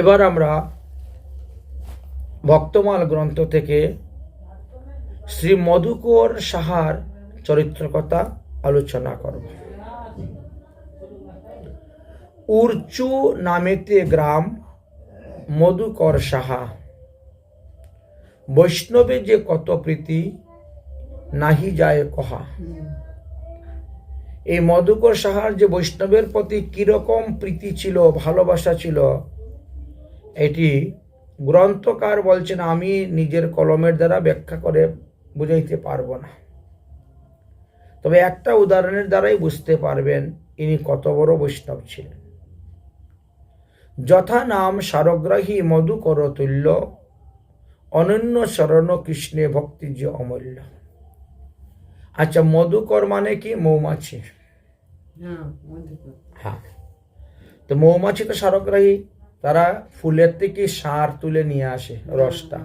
এবার আমরা ভক্তমাল গ্রন্থ থেকে শ্রী মধুকর সাহার চরিত্র কথা আলোচনা করব। উর্চু নামেতে গ্রাম মধুকর সাহা। বৈষ্ণবে যে কত প্রীতি, নাহি যায় কহা। এই মধুকর সাহার যে বৈষ্ণবের প্রতি কীরকম প্রীতি ছিল, ভালোবাসা ছিল এটি গ্রন্থকার বলছেন আমি নিজের কলমের দ্বারা ব্যাখ্যা করে বুঝাইতে পারব না। তবে একটা উদাহরণের দ্বারাই বুঝতে পারবেন ইনি কত বড় বৈষ্ণব ছিলেন। যথা নাম সারগ্রাহী মধুকর তুল্য অনন্য শরণ কৃষ্ণে ভক্তি যে অমূল্য। আচ্ছা মধুকর মানে কি? মৌমাছি। হ্যাঁ হ্যাঁ তো মৌমাছি তো সারগ্রাহী। তারা ফুলের থেকে সার তুলে নিয়ে আসে রসটা।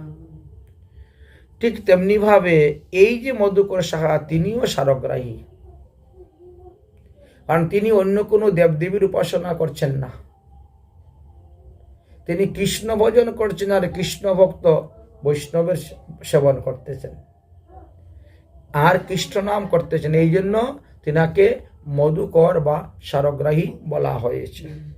ঠিক তেমনি ভাবে এই যে মধুকর সাহা, তিনিও সারগ্রাহী। কারণ তিনি অন্য কোনো দেবদেবীর উপাসনা করছেন না। তিনি কৃষ্ণ ভজন করছেন আর কৃষ্ণ ভক্ত বৈষ্ণবের সেবন করতেছেন। আর কৃষ্ণ নাম করতেছেন। এই জন্য তিনাকে মধুকর বা সারগ্রাহী বলা হয়েছে।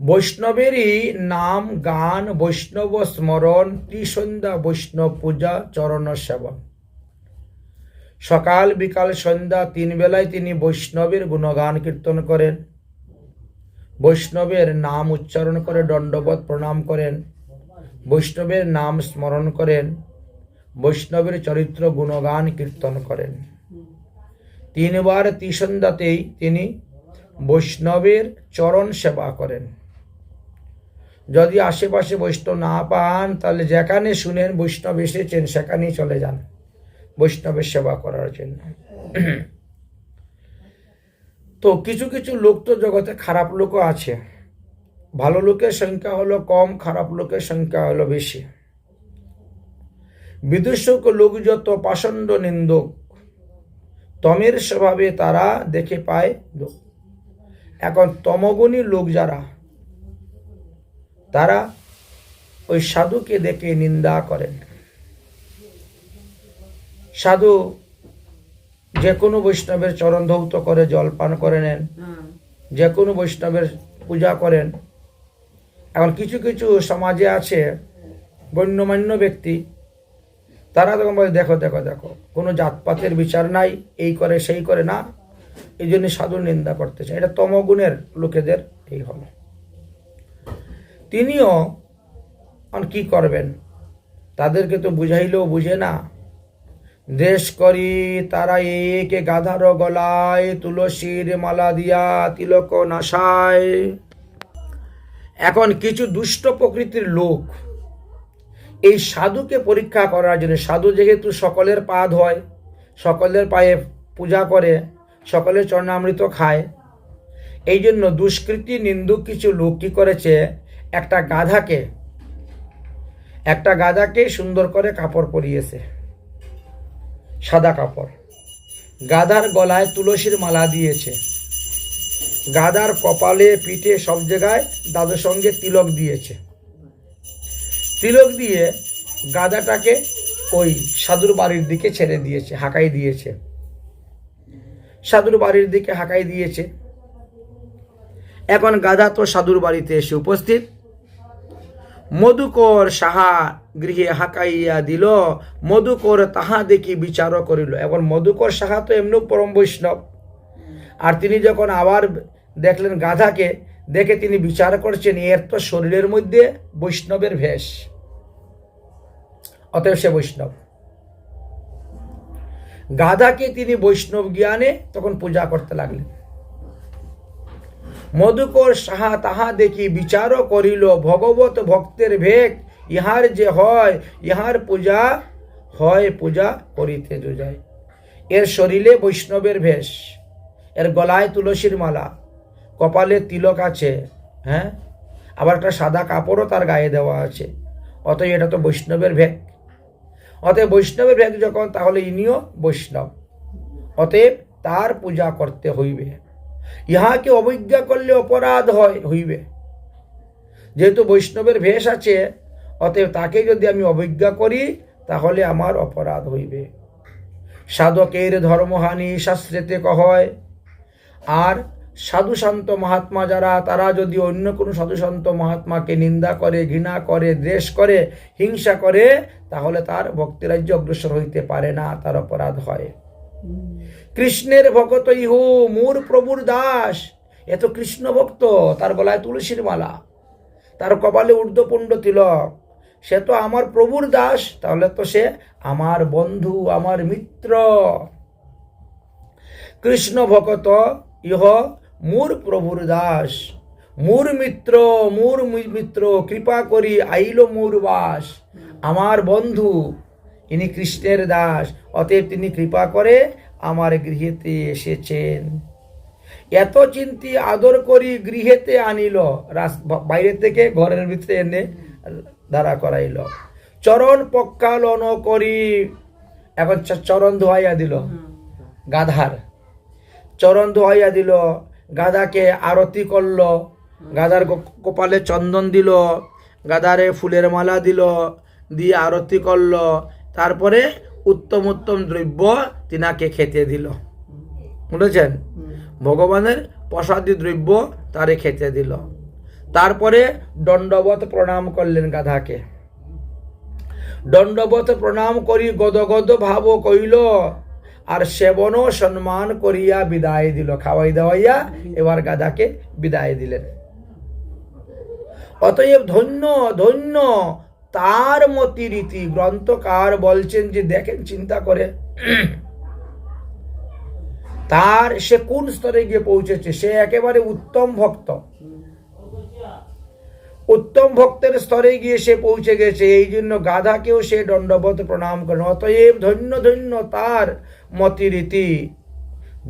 বৈষ্ণবেরই নাম, গান, বৈষ্ণব স্মরণ, ত্রিসন্ধ্যা বৈষ্ণব পূজা, চরণ সেবন সকাল, বিকাল, সন্ধ্যা তিন বেলায় তিনি বৈষ্ণবের গুণগান কীর্তন করেন। বৈষ্ণবের নাম উচ্চারণ করে দণ্ডবোধ প্রণাম করেন। বৈষ্ণবের নাম স্মরণ করেন। বৈষ্ণবের চরিত্র গুণগান কীর্তন করেন। তিনবার ত্রিসন্ধ্যাতেই তিনি বৈষ্ণবের চরণ সেবা করেন। যদি আশেপাশে বৈষ্ণব না পান, তাহলে যেখানে শুনেন বৈষ্ণব এসেছেন, সেখানেই চলে যান বৈষ্ণবের সেবা করার জন্য। তো কিছু কিছু লোক তো জগতে খারাপ লোকও আছে। ভালো লোকের সংখ্যা হলো কম, খারাপ লোকের সংখ্যা হলো বেশি। বিদুষক লোক যত পাষণ্ড নিন্দক, তমের স্বভাবে তারা দেখে পায় এখন তমগুণী লোক যারা তারা ওই সাধুকে দেখে নিন্দা করেন। সাধু যে কোনো বৈষ্ণবের চরণ ধৌত করে জল পান করে নেন হ্যাঁ। যে কোনো বৈষ্ণবের পূজা করেন। এখন কিছু কিছু সমাজে আছে গণ্যমান্য ব্যক্তি তারা তখন বলে দেখো দেখো দেখো কোনো জাতপাতের বিচার নাই এই করে সেই করে না এই জন্য সাধু নিন্দা করতেছে। এটা তমগুণের লোকেদের এই হলো। তিনিও কি করবেন? তাদেরকে তো বুঝাইলেও বুঝে না। দেশ করি, তারা একে গাধার গলায়, তুলসীর মালা দিয়া তিলক নাশায় এখন কিছু দুষ্ট প্রকৃতির লোক এই সাধুকে পরীক্ষা করার জন্য, সাধু যেহেতু সকলের পা ধয় সকলের পায়ে পূজা করে, সকলের চরণামৃত খায় এই জন্য দুষ্কৃতি নিন্দুক কিছু লোক কী করেছে? একটা গাধাকে একটা গাধাকে সুন্দর করে কাপড় পরিয়েছে, সাদা কাপড়। গাধার গলায় তুলসীর মালা দিয়েছে। গাধার কপালে, পিঠে সব জায়গায় দাদুর সঙ্গে তিলক দিয়েছে। তিলক দিয়ে গাধাটাকে ওই সাধুর বাড়ির দিকে ছেড়ে দিয়েছে, হাঁকাই দিয়েছে। সাধুর বাড়ির দিকে হাঁকাই দিয়েছে। এখন গাধা তো সাধুর বাড়িতে এসে উপস্থিত। মধুকর সাহা গৃহে হাঁকাইয়া দিল, মধুকর তাহা দেখি বিচার করিল। এখন মধুকর সাহা তো এমনি পরম বৈষ্ণব। আর তিনি যখন আবার দেখলেন গাধাকে, দেখে তিনি বিচার করছেন, এর তো শরীরের মধ্যে বৈষ্ণবের ভেষ। অতএব সে বৈষ্ণব। গাধাকে তিনি বৈষ্ণব জ্ঞানে তখন পূজা করতে লাগলেন। মধুকর সাহা তাহা দেখি বিচারও করিল, ভগবত ভক্তের ভেক, ইহার যে হয়, ইহার পূজা হয়, পূজা করিতে যোজায়। এর শরীরে বৈষ্ণবের ভেষ, এর গলায় তুলসীর মালা, কপালে তিলক আছে হ্যাঁ? আবার একটা সাদা কাপড়ও তার গায়ে দেওয়া আছে, অতএব এটা তো বৈষ্ণবের ভেক। অতএব বৈষ্ণবের ভেক যখন, তাহলে ইনিও বৈষ্ণব। অতএব তার পূজা করতে হইবে। ইহাকে অবজ্ঞা করলে অপরাধ হয়, হইবে। যেহেতু বৈষ্ণবের ভেষ আছে, অতএব তাকে যদি আমি অবজ্ঞা করি, তাহলে আমার অপরাধ হইবে। সাধকের ধর্মহানি শাস্ত্রেতে কহয়, আর সাধু সন্ত মহাত্মা যারা, তারা যদি অন্য কোনো সাধু সন্ত মহাত্মাকে নিন্দা করে, ঘৃণা করে, দ্বেষ করে, হিংসা করে, তাহলে তার ভক্তিরাজ্য অগ্রসর হইতে পারে না, তার অপরাধ হয়। কৃষ্ণের ভক্ত ইহু, মূর প্রভুর দাস। এত কৃষ্ণ ভক্ত, তার গলায় তুলসীর মালা, তার কপালে ঊর্ধ্বপুণ্ড তিলক। সে তো আমার প্রভুর দাস, তাহলে তো সে আমার বন্ধু, আমার মিত্র। কৃষ্ণ ভকত ইহ, মূর প্রভুর দাস। মূর মিত্র মূর মিত্র, কৃপা করি, আইল মূর বাস। আমার বন্ধু, ইনি কৃষ্ণের দাস, অতএব তিনি কৃপা করে আমার গৃহেতে এসেছেন। এত চিন্তি আদর করি গৃহেতে আনিল, রাস- বাইরে থেকে ঘরের ভিতরে এনে দাঁড়া করাইল। চরণ পক্ষালন করি, এখন চরণ ধোয়াইয়া দিল, গাধার। চরণ ধোয়াইয়া দিল, গাধাকে আরতি করল, গাধার কপালে চন্দন দিল, গাধারে ফুলের মালা দিল, দিয়ে আরতি করল। তারপরে উত্তম উত্তম দ্রব্য তিনাকে খেতে দিল। বুঝেছেন? ভগবানের প্রসাদী দ্রব্য তারে খেতে দিল। তারপরে দণ্ডবত প্রণাম করলেন গাধাকে। দণ্ডবত প্রণাম করি গদগদ ভাব কইল আর সেবন সম্মান করিয়া বিদায় দিল। খাওয়াই দাওয়াইয়া এবার গাধাকে বিদায় দিলেন। অতএব ধন্য ধন্য তার মতি রীতি গ্রন্থকার বলছেন যে, দেখেন, চিন্তা করে। তার সে কোন স্তরে গিয়ে পৌঁছেছে? সে একেবারে উত্তম ভক্ত। উত্তম ভক্তের স্তরে গিয়ে সে পৌঁছে গেছে। এই জন্য গাধাকেও সে দণ্ডবত প্রণাম করেন। অতএব ধন্য ধন্য তার মতিরীতি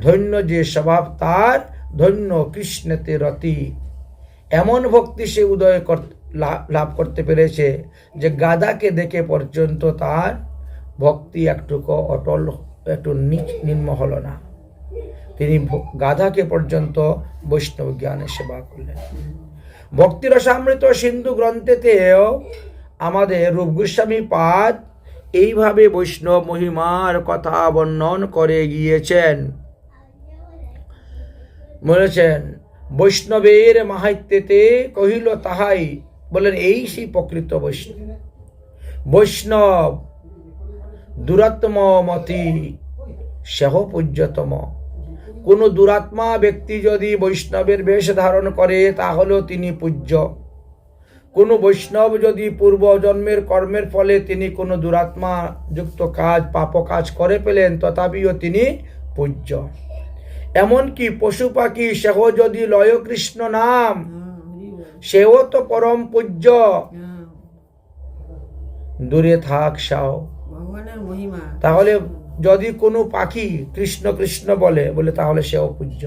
ধন্য যে স্বভাব তার, ধন্য কৃষ্ণতে রতি। এমন ভক্তি সে উদয় কর- লা- লাভ করতে পেরেছে যে গাদাকে দেখে পর্যন্ত তার ভক্তি একটুকু অটল, একটু নিম্ন হলো না। তিনি গাধাকে পর্যন্ত বৈষ্ণব জ্ঞানে সেবা করলেন। ভক্তিরসামৃত সিন্ধু গ্রন্থেতেও আমাদের রূপ গোস্বামী পাদ এইভাবে বৈষ্ণব মহিমার কথা বর্ণন করে গিয়েছেন। বলেছেন, বৈষ্ণবের মাহাত্যেতে কহিল তাহাই বলেন, এই সেই প্রকৃত বৈষ্ণব। বৈষ্ণব দুরাত্ম মতি সেহ পূজ্যতম কোনো দুরাত্মা ব্যক্তি যদি বৈষ্ণবের বেশ ধারণ করে, তাহলেও তিনি পূজ্য। কোনো বৈষ্ণব যদি পূর্ব জন্মের কর্মের ফলে তিনি কোনো দুরাত্মা যুক্ত কাজ পাপ কাজ করে পেলেন তথাপিও তিনি পূজ্য। এমনকি পশু পাখি সেহ যদি লয় কৃষ্ণ নাম সেও তো পরম পূজ্য। দূরে থাক সাও। তাহলে যদি কোনো পাখি কৃষ্ণ কৃষ্ণ বলে বলে তাহলে সেও পূজ্য।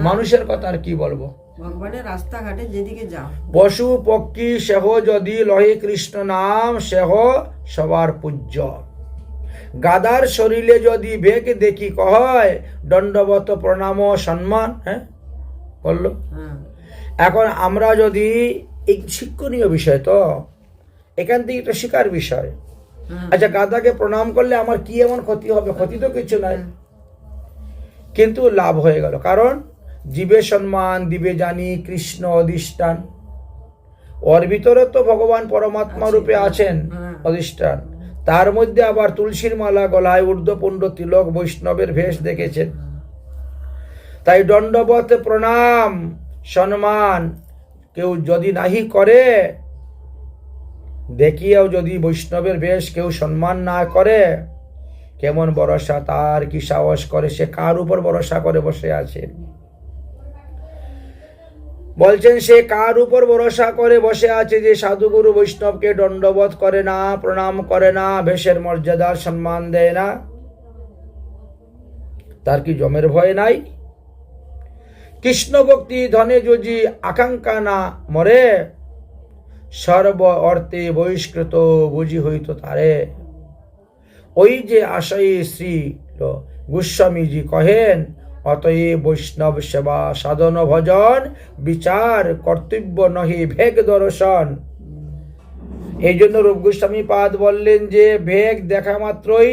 মানুষের কথা আর কি বলব? ভগবানের রাস্তাঘাটে যেদিকে যাও। পশু পক্ষী সেহ যদি লহে কৃষ্ণ নাম সেহ সবার পূজ্য। গাদার শরীরে যদি বেগ দেখি কহয় দণ্ডবত প্রণাম সম্মান হ্যাঁ? বলল। এখন আমরা যদি এই শিক্ষণীয় বিষয় তো এখান থেকে তো শিকার বিষয়। আচ্ছা গাদাকে প্রণাম করলে আমার কি এমন ক্ষতি হবে? ক্ষতি তো কিছু নাই। কিন্তু লাভ হয়ে গেল। কারণ জীবে সম্মান দিবে জানি কৃষ্ণ অধিষ্ঠান। ওর ভিতরে তো ভগবান পরমাত্মা রূপে আছেন। অধিষ্ঠান। তার মধ্যে আবার তুলসীর মালা গলায় ঊর্ধ্বপুণ্ড তিলক বৈষ্ণবের ভেষ দেখেছেন। তাই দণ্ডবত প্রণাম, সম্মান কেউ যদি নাহি করে, দেখিয়াও যদি বৈষ্ণবের বেশ কেউ সম্মান না করে, কেমন ভরসা তার কি সাহস করে? সে কার উপর ভরসা করে বসে আছে? বলছেন, সে কার উপর ভরসা করে বসে আছে যে সাধুগুরু বৈষ্ণবকে দণ্ডবোধ করে না, প্রণাম করে না, বেশের মর্যাদার সম্মান দেয় না? তার কি জমের ভয় নাই? কৃষ্ণ ভক্তি ধনে যদি আকাঙ্ক্ষা না মরে, সর্ব অর্থে বহিষ্কৃত বুঝি হইত তারে। ওই যে আশাই শ্রী গোস্বামীজি কহেন অতএব বৈষ্ণব সেবা সাধন ভজন, বিচার কর্তব্য নহি ভেগ দর্শন। এই জন্য রূপ গোস্বামী পাদ বললেন যে, ভেগ দেখা মাত্রই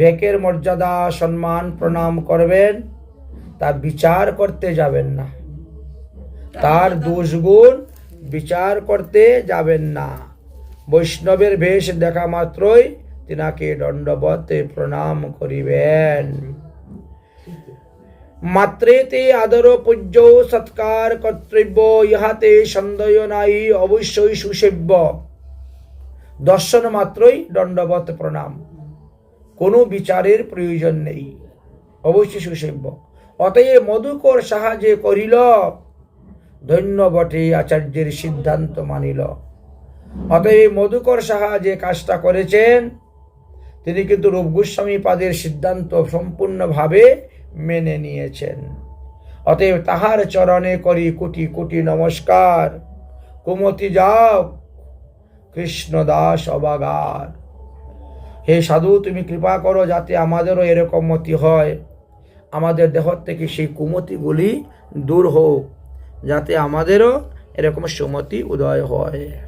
ভেকের মর্যাদা, সম্মান, প্রণাম করবেন। তা বিচার করতে যাবেন না। তার দোষগুণ বিচার করতে যাবেন না। বৈষ্ণবের বেশ দেখা মাত্রই তিনাকে দণ্ডবতে প্রণাম করিবেন। মাত্রেতে আদর পূজ্য সৎকার কর্তব্য, ইহাতে সন্দেহ নাই, অবশ্যই সুসেব্য। দর্শন মাত্রই দণ্ডবত প্রণাম। কোনো বিচারের প্রয়োজন নেই, অবশ্যই সুসেব্য। অতএব মধুকর সাহায্যে করিল। ধন্য বটে, আচার্যের সিদ্ধান্ত মানিল। অতএব মধুকর সাহা যে কাজটা করেছেন। তিনি কিন্তু রূপ গোস্বামী পাদের সিদ্ধান্ত সম্পূর্ণভাবে মেনে নিয়েছেন। অতএব তাহার চরণে করি কোটি কোটি নমস্কার। কুমতি যাও কৃষ্ণদাস অবাগার। হে সাধু, তুমি কৃপা করো যাতে আমাদেরও এরকম মতি হয়। আমাদের দেহ থেকে সেই কুমতিগুলি দূর হোক যাতে আমাদেরও এরকম সুমতি উদয় হয়।